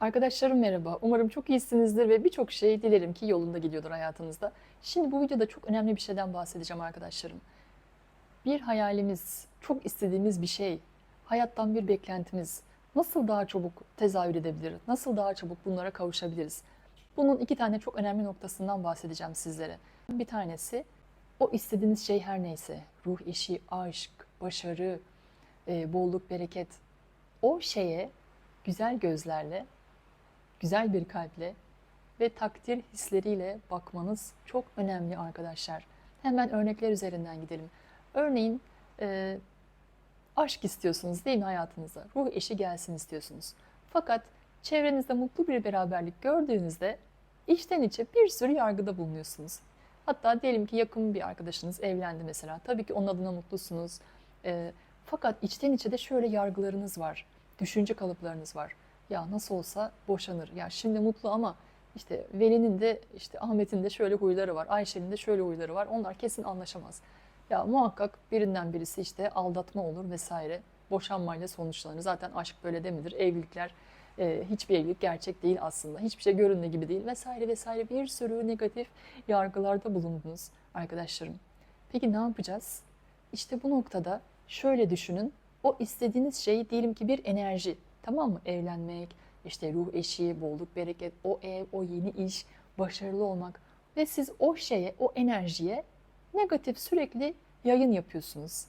Arkadaşlarım merhaba. Umarım çok iyisinizdir ve birçok şey dilerim ki yolunda gidiyordur hayatınızda. Şimdi bu videoda çok önemli bir şeyden bahsedeceğim arkadaşlarım. Bir hayalimiz, çok istediğimiz bir şey, hayattan bir beklentimiz nasıl daha çabuk tezahür edebilir? Nasıl daha çabuk bunlara kavuşabiliriz? Bunun iki tane çok önemli noktasından bahsedeceğim sizlere. Bir tanesi o istediğiniz şey her neyse, ruh eşi, aşk, başarı, e, bolluk, bereket. O şeye güzel gözlerle güzel bir kalple ve takdir hisleriyle bakmanız çok önemli arkadaşlar. Hemen örnekler üzerinden gidelim. Örneğin e, aşk istiyorsunuz değil mi hayatınıza? Ruh eşi gelsin istiyorsunuz. Fakat çevrenizde mutlu bir beraberlik gördüğünüzde içten içe bir sürü yargıda bulunuyorsunuz. Hatta diyelim ki yakın bir arkadaşınız evlendi mesela. Tabii ki onun adına mutlusunuz. E, fakat içten içe de şöyle yargılarınız var. Düşünce kalıplarınız var ya nasıl olsa boşanır. Ya şimdi mutlu ama işte Veli'nin de işte Ahmet'in de şöyle huyları var. Ayşe'nin de şöyle huyları var. Onlar kesin anlaşamaz. Ya muhakkak birinden birisi işte aldatma olur vesaire. Boşanmayla sonuçlanır. Zaten aşk böyle de midir? Evlilikler e, hiçbir evlilik gerçek değil aslında. Hiçbir şey göründüğü gibi değil vesaire vesaire bir sürü negatif yargılarda bulundunuz arkadaşlarım. Peki ne yapacağız? İşte bu noktada şöyle düşünün. O istediğiniz şey diyelim ki bir enerji. Tamam mı? Evlenmek, işte ruh eşi, bolluk, bereket, o ev, o yeni iş, başarılı olmak. Ve siz o şeye, o enerjiye negatif sürekli yayın yapıyorsunuz.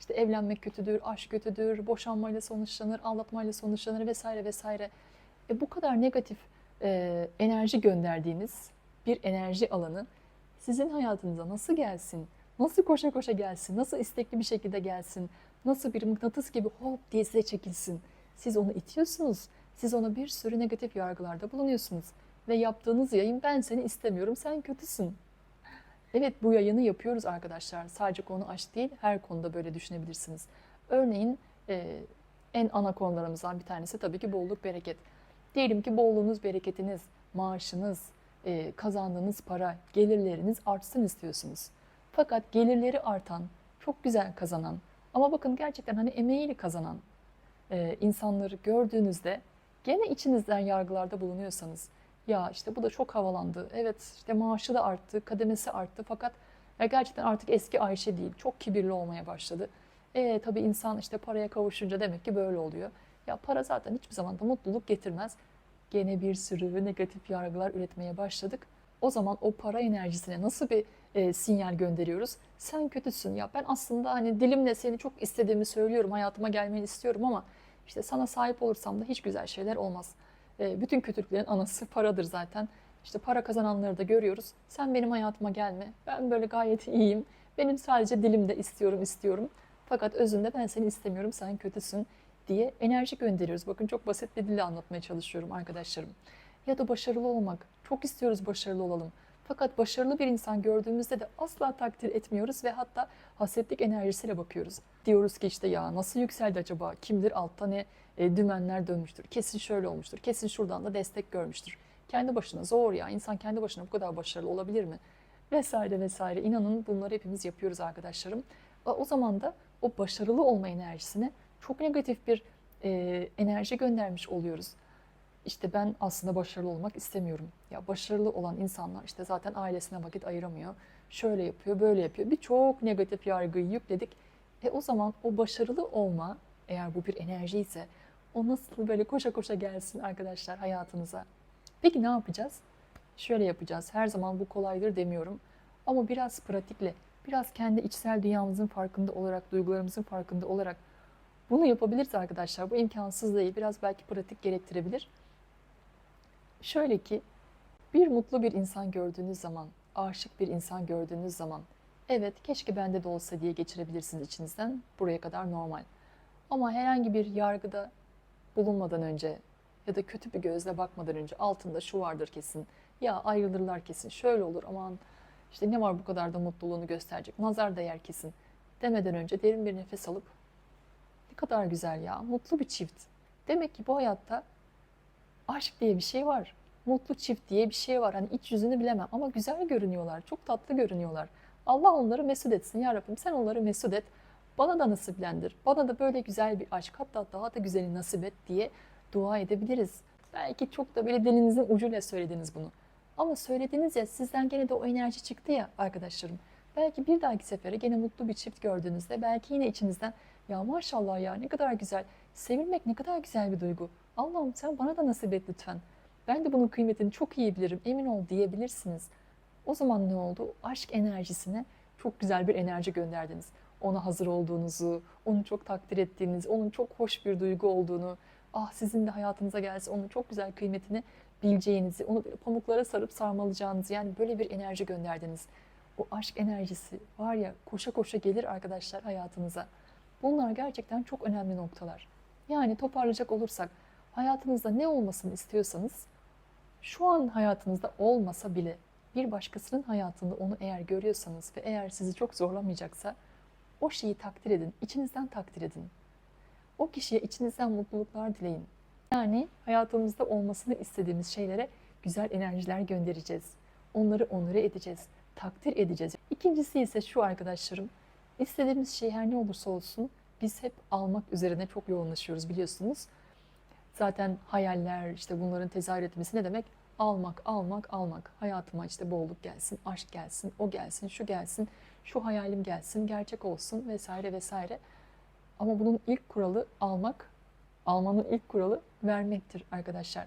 İşte evlenmek kötüdür, aşk kötüdür, boşanmayla sonuçlanır, aldatmayla sonuçlanır vesaire vesaire. E bu kadar negatif e, enerji gönderdiğiniz bir enerji alanı sizin hayatınıza nasıl gelsin? Nasıl koşa koşa gelsin? Nasıl istekli bir şekilde gelsin? Nasıl bir mıknatıs gibi hop diye size çekilsin? Siz onu itiyorsunuz. Siz ona bir sürü negatif yargılarda bulunuyorsunuz. Ve yaptığınız yayın ben seni istemiyorum, sen kötüsün. Evet bu yayını yapıyoruz arkadaşlar. Sadece konu aşk değil, her konuda böyle düşünebilirsiniz. Örneğin e, en ana konularımızdan bir tanesi tabii ki bolluk, bereket. Diyelim ki bolluğunuz, bereketiniz, maaşınız, e, kazandığınız para, gelirleriniz artsın istiyorsunuz. Fakat gelirleri artan, çok güzel kazanan ama bakın gerçekten hani emeğiyle kazanan e, insanları gördüğünüzde gene içinizden yargılarda bulunuyorsanız ya işte bu da çok havalandı. Evet işte maaşı da arttı, kademesi arttı fakat ya gerçekten artık eski Ayşe değil. Çok kibirli olmaya başladı. E tabii insan işte paraya kavuşunca demek ki böyle oluyor. Ya para zaten hiçbir zaman da mutluluk getirmez. Gene bir sürü negatif yargılar üretmeye başladık. O zaman o para enerjisine nasıl bir e, sinyal gönderiyoruz? Sen kötüsün ya ben aslında hani dilimle seni çok istediğimi söylüyorum, hayatıma gelmeni istiyorum ama işte sana sahip olursam da hiç güzel şeyler olmaz. E, bütün kötülüklerin anası paradır zaten. İşte para kazananları da görüyoruz. Sen benim hayatıma gelme. Ben böyle gayet iyiyim. Benim sadece dilimde istiyorum istiyorum. Fakat özünde ben seni istemiyorum. Sen kötüsün diye enerji gönderiyoruz. Bakın çok basit bir dille anlatmaya çalışıyorum arkadaşlarım. Ya da başarılı olmak. Çok istiyoruz başarılı olalım. Fakat başarılı bir insan gördüğümüzde de asla takdir etmiyoruz ve hatta hasetlik enerjisiyle bakıyoruz. Diyoruz ki işte ya nasıl yükseldi acaba? Kimdir altta ne e, dümenler dönmüştür? Kesin şöyle olmuştur. Kesin şuradan da destek görmüştür. Kendi başına zor ya. İnsan kendi başına bu kadar başarılı olabilir mi? Vesaire vesaire. İnanın bunları hepimiz yapıyoruz arkadaşlarım. O zaman da o başarılı olma enerjisine çok negatif bir e, enerji göndermiş oluyoruz işte ben aslında başarılı olmak istemiyorum. Ya başarılı olan insanlar işte zaten ailesine vakit ayıramıyor. Şöyle yapıyor, böyle yapıyor. Birçok negatif yargıyı yükledik. E o zaman o başarılı olma eğer bu bir enerji ise o nasıl böyle koşa koşa gelsin arkadaşlar hayatınıza. Peki ne yapacağız? Şöyle yapacağız. Her zaman bu kolaydır demiyorum. Ama biraz pratikle, biraz kendi içsel dünyamızın farkında olarak, duygularımızın farkında olarak bunu yapabiliriz arkadaşlar. Bu imkansız değil. Biraz belki pratik gerektirebilir. Şöyle ki bir mutlu bir insan gördüğünüz zaman, aşık bir insan gördüğünüz zaman evet keşke bende de olsa diye geçirebilirsiniz içinizden. Buraya kadar normal. Ama herhangi bir yargıda bulunmadan önce ya da kötü bir gözle bakmadan önce altında şu vardır kesin. Ya ayrılırlar kesin. Şöyle olur aman işte ne var bu kadar da mutluluğunu gösterecek. Nazar değer kesin. Demeden önce derin bir nefes alıp ne kadar güzel ya mutlu bir çift. Demek ki bu hayatta aşk diye bir şey var. Mutlu çift diye bir şey var. Hani iç yüzünü bilemem ama güzel görünüyorlar. Çok tatlı görünüyorlar. Allah onları mesut etsin ya Rabbim. Sen onları mesut et. Bana da nasiplendir. Bana da böyle güzel bir aşk hatta daha da güzeli nasip et diye dua edebiliriz. Belki çok da böyle dilinizin ucuyla söylediniz bunu. Ama söylediniz ya sizden gene de o enerji çıktı ya arkadaşlarım. Belki bir dahaki sefere gene mutlu bir çift gördüğünüzde belki yine içinizden ya maşallah ya ne kadar güzel. Sevilmek ne kadar güzel bir duygu. Allah'ım sen bana da nasip et lütfen. Ben de bunun kıymetini çok iyi bilirim. Emin ol diyebilirsiniz. O zaman ne oldu? Aşk enerjisine çok güzel bir enerji gönderdiniz. Ona hazır olduğunuzu, onu çok takdir ettiğiniz, onun çok hoş bir duygu olduğunu, ah sizin de hayatınıza gelse onun çok güzel kıymetini bileceğinizi, onu pamuklara sarıp sarmalayacağınızı yani böyle bir enerji gönderdiniz. O aşk enerjisi var ya koşa koşa gelir arkadaşlar hayatınıza. Bunlar gerçekten çok önemli noktalar. Yani toparlayacak olursak hayatınızda ne olmasını istiyorsanız şu an hayatınızda olmasa bile bir başkasının hayatında onu eğer görüyorsanız ve eğer sizi çok zorlamayacaksa o şeyi takdir edin, içinizden takdir edin. O kişiye içinizden mutluluklar dileyin. Yani hayatımızda olmasını istediğimiz şeylere güzel enerjiler göndereceğiz. Onları onure edeceğiz, takdir edeceğiz. İkincisi ise şu arkadaşlarım, istediğimiz şey her ne olursa olsun biz hep almak üzerine çok yoğunlaşıyoruz biliyorsunuz. Zaten hayaller, işte bunların tezahür etmesi ne demek? Almak, almak, almak. Hayatıma işte bolluk gelsin, aşk gelsin, o gelsin, şu gelsin, şu hayalim gelsin, gerçek olsun vesaire vesaire. Ama bunun ilk kuralı almak, almanın ilk kuralı vermektir arkadaşlar.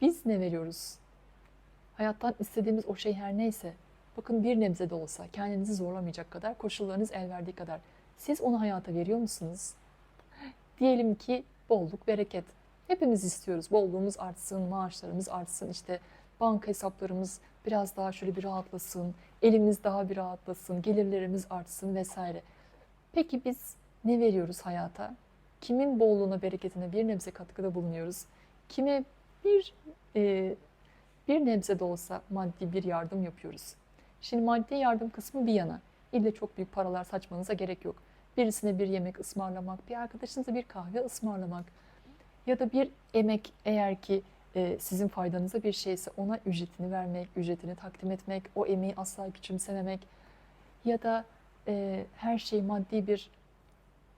Biz ne veriyoruz? Hayattan istediğimiz o şey her neyse, bakın bir nebze de olsa kendinizi zorlamayacak kadar, koşullarınız el verdiği kadar siz onu hayata veriyor musunuz? Diyelim ki bolluk, bereket. Hepimiz istiyoruz. Bolluğumuz artsın, maaşlarımız artsın, işte banka hesaplarımız biraz daha şöyle bir rahatlasın, elimiz daha bir rahatlasın, gelirlerimiz artsın vesaire. Peki biz ne veriyoruz hayata? Kimin bolluğuna, bereketine bir nebze katkıda bulunuyoruz? Kime bir e, bir nebze de olsa maddi bir yardım yapıyoruz? Şimdi maddi yardım kısmı bir yana. İlle çok büyük paralar saçmanıza gerek yok. Birisine bir yemek ısmarlamak, bir arkadaşınıza bir kahve ısmarlamak ya da bir emek eğer ki e, sizin faydanıza bir şeyse ona ücretini vermek, ücretini takdim etmek, o emeği asla küçümsememek ya da e, her şey maddi bir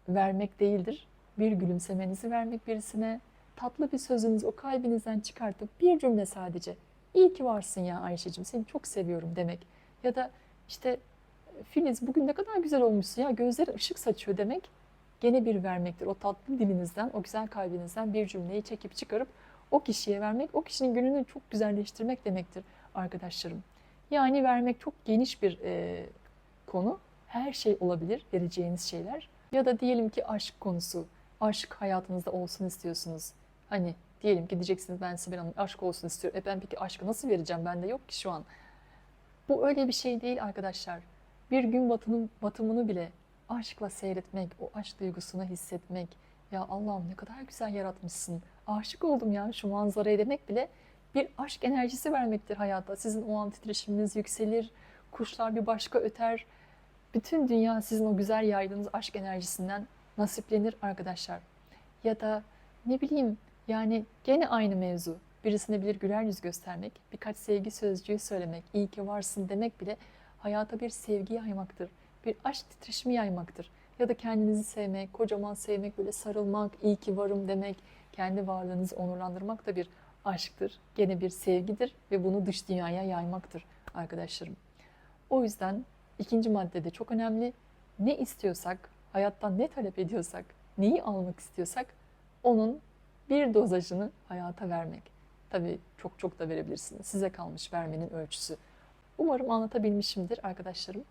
vermek değildir. Bir gülümsemenizi vermek birisine, tatlı bir sözünüzü o kalbinizden çıkartıp bir cümle sadece iyi ki varsın ya Ayşe'cim seni çok seviyorum demek ya da işte Filiz bugün ne kadar güzel olmuşsun ya gözlerin ışık saçıyor demek gene bir vermektir. O tatlı dilinizden, o güzel kalbinizden bir cümleyi çekip çıkarıp o kişiye vermek, o kişinin gününü çok güzelleştirmek demektir arkadaşlarım. Yani vermek çok geniş bir e, konu. Her şey olabilir vereceğiniz şeyler. Ya da diyelim ki aşk konusu. Aşk hayatınızda olsun istiyorsunuz. Hani diyelim ki diyeceksiniz ben Sibel Hanım aşk olsun istiyorum. E ben peki aşkı nasıl vereceğim? Bende yok ki şu an. Bu öyle bir şey değil arkadaşlar. Bir gün batının, batımını bile aşkla seyretmek, o aşk duygusunu hissetmek. Ya Allah'ım ne kadar güzel yaratmışsın. Aşık oldum ya şu manzaraya demek bile bir aşk enerjisi vermektir hayata. Sizin o an titreşiminiz yükselir, kuşlar bir başka öter. Bütün dünya sizin o güzel yaydığınız aşk enerjisinden nasiplenir arkadaşlar. Ya da ne bileyim yani gene aynı mevzu. Birisine bilir güler yüz göstermek, birkaç sevgi sözcüğü söylemek, iyi ki varsın demek bile hayata bir sevgi yaymaktır bir aşk titreşimi yaymaktır. Ya da kendinizi sevmek, kocaman sevmek, böyle sarılmak, iyi ki varım demek, kendi varlığınızı onurlandırmak da bir aşktır. Gene bir sevgidir ve bunu dış dünyaya yaymaktır arkadaşlarım. O yüzden ikinci maddede çok önemli. Ne istiyorsak, hayattan ne talep ediyorsak, neyi almak istiyorsak onun bir dozajını hayata vermek. Tabii çok çok da verebilirsiniz. Size kalmış vermenin ölçüsü. Umarım anlatabilmişimdir arkadaşlarım.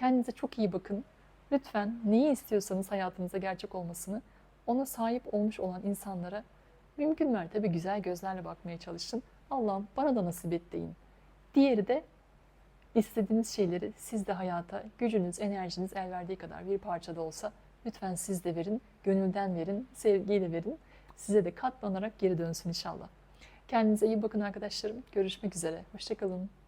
Kendinize çok iyi bakın. Lütfen neyi istiyorsanız hayatınıza gerçek olmasını ona sahip olmuş olan insanlara mümkün mertebe güzel gözlerle bakmaya çalışın. Allah'ım bana da nasip et deyin. Diğeri de istediğiniz şeyleri siz de hayata gücünüz, enerjiniz el verdiği kadar bir parça da olsa lütfen siz de verin, gönülden verin, sevgiyle verin. Size de katlanarak geri dönsün inşallah. Kendinize iyi bakın arkadaşlarım. Görüşmek üzere. Hoşçakalın.